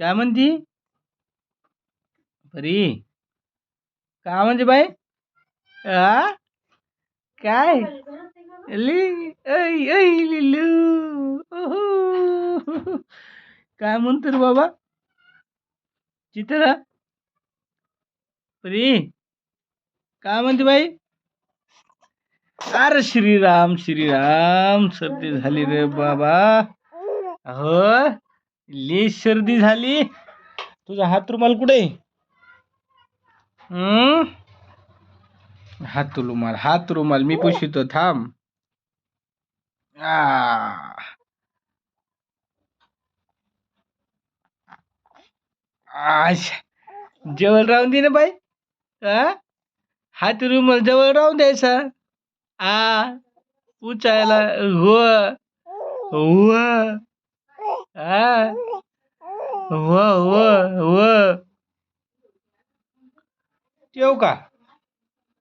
काय म्हणती? परी. काय म्हणते बाई? आ? काय? लि, ऐ ओहो. काय म्हणतो रे बाबा? चित्र? परी. काय म्हणते बाई? अरे श्रीराम सर्दी रे बाबा. हो ले सर्दी झाली. तुझा हात रुमाल कुठे हम्म? हात रुमाल हात रुमाल मी पुशितो थांब. आ. जवळ राहून दे ना बाई. आ? हात रुमाल जवळ राहून द्यायचा. आ. उचायला. हो हो? व व हो का?